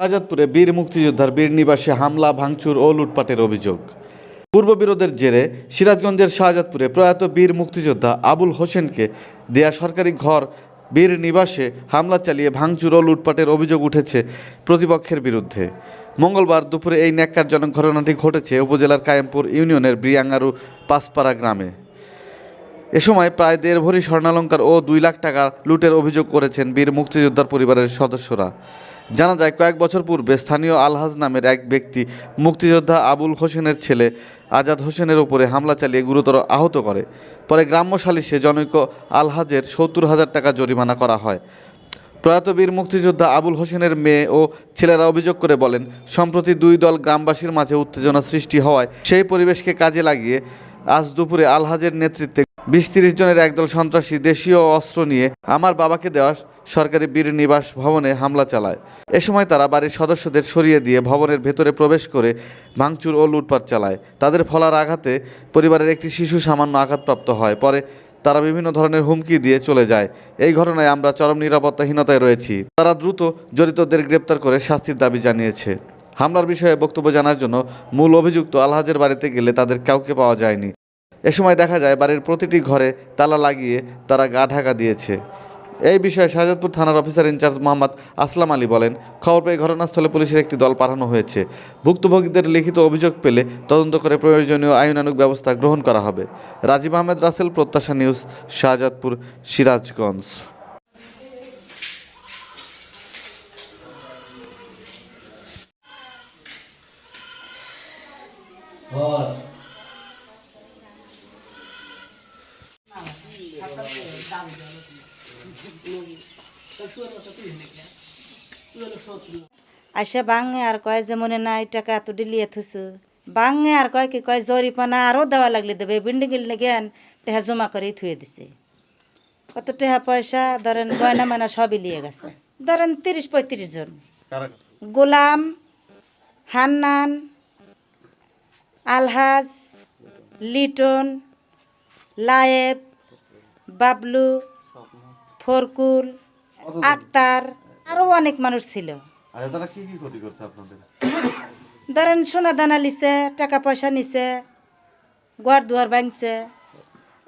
শাহজাদপুরে বীর মুক্তিযোদ্ধার বীর নিবাসে হামলা, ভাঙচুর ও লুটপাটের অভিযোগ। পূর্ব বিরোধের জেরে সিরাজগঞ্জের শাহজাদপুরে প্রয়াত বীর মুক্তিযোদ্ধা আবুল হোসেনকে দেয়া সরকারি ঘর, বীর নিবাসে হামলা চালিয়ে ভাঙচুর ও লুটপাটের অভিযোগ উঠেছে প্রতিপক্ষের বিরুদ্ধে। মঙ্গলবার দুপুরে এই ন্যাক্কারজনক ঘটনাটি ঘটেছে উপজেলার কায়েমপুর ইউনিয়নের ব্রিয়াঙ্গারু পাঁচপাড়া গ্রামে। এ সময় প্রায় দেড় ভরি স্বর্ণালঙ্কার ও দুই লাখ টাকা লুটের অভিযোগ করেছেন বীর মুক্তিযোদ্ধার পরিবারের সদস্যরা। জানা যায়, কয়েক বছর পূর্বে স্থানীয় আলহাজ নামের এক ব্যক্তি মুক্তিযোদ্ধা আবুল হোসেনের ছেলে আজাদ হোসেনের উপরে হামলা চালিয়ে গুরুতর আহত করে। পরে গ্রাম্য সালিশে জনৈক আলহাজের সত্তর হাজার টাকা জরিমানা করা হয়। প্রয়াত বীর মুক্তিযোদ্ধা আবুল হোসেনের মেয়ে ও ছেলেরা অভিযোগ করে বলেন, সম্প্রতি দুই দল গ্রামবাসীর মাঝে উত্তেজনা সৃষ্টি হওয়ায় সেই পরিবেশকে কাজে লাগিয়ে আজ দুপুরে আলহাজের নেতৃত্বে বিশ তিরিশ জনের একদল সন্ত্রাসী দেশীয় অস্ত্র নিয়ে আমার বাবাকে দেওয়া সরকারি বীর নিবাস ভবনে হামলা চালায়। এ সময় তারা বাড়ির সদস্যদের সরিয়ে দিয়ে ভবনের ভেতরে প্রবেশ করে ভাঙচুর ও লুটপাট চালায়। তাদের ফলার আঘাতে পরিবারের একটি শিশু সামান্য আঘাতপ্রাপ্ত হয়। পরে তারা বিভিন্ন ধরনের হুমকি দিয়ে চলে যায়। এই ঘটনায় আমরা চরম নিরাপত্তাহীনতায় রয়েছি। তারা দ্রুত জড়িতদের গ্রেপ্তার করে শাস্তির দাবি জানিয়েছে। হামলার বিষয়ে বক্তব্য জানার জন্য মূল অভিযুক্ত আলহাজের বাড়িতে গেলে তাদের কাউকে পাওয়া যায়নি। এ সময় দেখা যায় বাড়ির প্রতিটি ঘরে তালা লাগিয়ে তারা গা ঢাকা দিয়েছে। এই বিষয়ে শাহজাদপুর থানার officer in charge Mohammad Aslam Ali বলেন, খবর পেয়ে ঘটনাস্থলে পুলিশের একটি দল পাঠানো হয়েছে। ভুক্তভোগীদের লিখিত অভিযোগ পেলে তদন্ত করে প্রয়োজনীয় আইনানুগ ব্যবস্থা গ্রহণ করা হবে। রাজীব আহমেদ রাসেল, প্রত্যাশা নিউজ, শাহজাদপুর, সিরাজগঞ্জ। আইসা বাঙে আর কয় যে মনে নাই টাকা এত ডিলিয়ে থুসু। বাঙে আর কয় কি কয় জরিপানা আরও দেওয়া লাগলে দেবে বিল্ডিং গিল্ডিং জ্ঞান টেহা জমা করে থুয়ে দিছে। কত টেহা পয়সা ধরেন গয়না মানা সবই লিয়ে গেছে। ধরেন তিরিশ পঁয়ত্রিশ জন। গোলাম হান্নান আলহাজ লিটন লায়েব বাবলু ফরকুল আক্তার আরও অনেক মানুষ ছিল। আচ্ছা তারা কি কি ক্ষতি করছে আপনাদের? ধরেন সোনা দানা লিছে টাকা পয়সা নিছে গোয়ার দুয়ার ভাঙছে।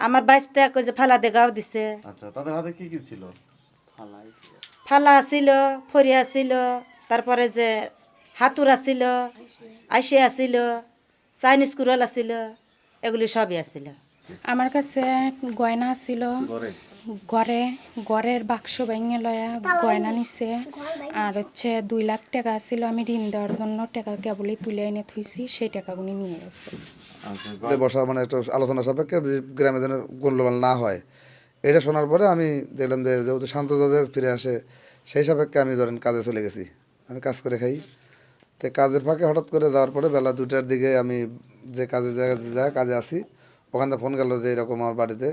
আমার বাইশতে কই যে ফালা দেগাও দিছে। আচ্ছা তাদের হাতে কি কি ছিল? ফালা ছিল ফরিয়া ছিল তারপরে যে হাতুরা ছিল আইসে আছিল চাইনিজ কুরল আছিল এগুলি সবই আছিল। আমার কাছে গয়না ছিল। ঘরে? ঘরের বাক্স ভেঙে লয়া গয়না নিছে। আর হচ্ছে দুই লাখ টাকা ছিল আমি ঋণ দেওয়ার জন্য টাকা কেবলই তুলে এনে থুইছি সেই টাকাগুলি নিয়ে গেছে। যে বসা মানে একটু আলোচনা সাপেক্ষে গ্রামে যেন গন্ডগোল না হয়। এটা শোনার পরে আমি দেখলাম যে যেহেতু শান্ত দাদা ফিরে আসে সেই সাপেক্ষে আমি ধরেন কাজে চলে গেছি। আমি কাজ করে খাই। তো কাজের ফাঁকে হঠাৎ করে যাওয়ার পরে বেলা দুটার দিকে আমি যে কাজে জায়গায় যায় কাজে আসি ওখান থেকে ফোন গেল যে এরকম আমার বাড়িতে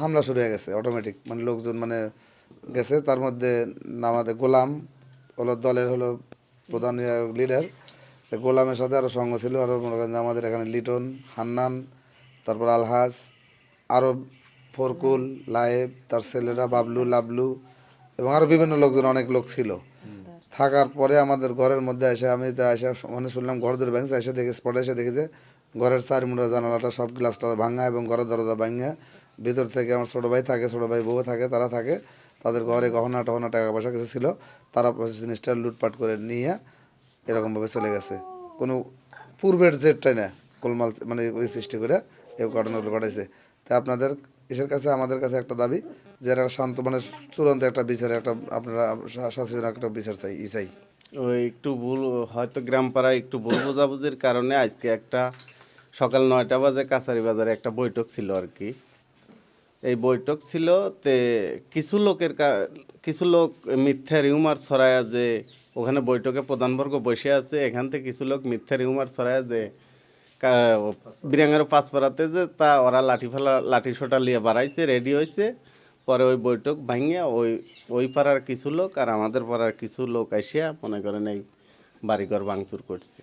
হামলা শুরু হয়ে গেছে। অটোমেটিক মানে লোকজন মানে গেছে তার মধ্যে আমাদের গোলাম হলো দলের হলো প্রধান লিডার সে গোলামের সাথে আরও সঙ্গ ছিল আরও মনে করেন আমাদের এখানে লিটন হান্নান তারপর আলহাস আরও ফরকুল লায়েব তার ছেলেরা বাবলু লাবলু এবং আরও বিভিন্ন লোকজন অনেক লোক ছিল। থাকার পরে আমাদের ঘরের মধ্যে এসে আমি তো এসে মানে শুনলাম ঘর ধরে ভেঙেছে এসে দেখে স্পটে এসে দেখি যে ঘরের চার মুড়া জানালাটা সব গ্লাসটা ভাঙা এবং ঘরের দরজা ভাঙা। ভিতর থেকে আমার ছোটো ভাই থাকে, ছোটো ভাই বউ থাকে, তারা থাকে। তাদের ঘরে গহনা টহনা, টাকা পয়সা কিছু ছিল। তারা জিনিসটা লুটপাট করে নিয়ে এরকমভাবে চলে গেছে। কোনো পূর্বের জেটটাই না, গোলমাল মানে ওই সৃষ্টি করে এই ঘটনাগুলো ঘটাইছে। তাই আপনাদের, এসের কাছে, আমাদের কাছে একটা দাবি যে একটা শান্ত মানে চূড়ান্ত একটা বিচার, একটা আপনারা শা- একটা বিচার চাই, ই চাই। ওই একটু ভুল, হয়তো গ্রাম পাড়ায় একটু ভুল বোঝাবুঝির কারণে আজকে একটা সকাল নয়টা বাজে কাছারি বাজারে একটা বৈঠক ছিল আর কি। এই বৈঠক ছিল তে কিছু লোকের কিছু লোক মিথ্যা রিউমার ছড়ায় যে ওখানে বৈঠকে প্রধানবর্গ বসে আছে, এখান থেকে কিছু লোক মিথ্যা রিউমার ছড়ায় যে বিরাঙ্গার পাঁচপাড়াতে যে তা ওরা লাঠি ফেলা, লাঠি সোটা নিয়ে বাড়াইছে রেডি হয়েছে পরে ওই বৈঠক ভাঙিয়া ওই ওই পাড়ার কিছু লোক আর আমাদের পাড়ার কিছু লোক আসিয়া মনে করেন এই বাড়িঘর ভাঙচুর করছে।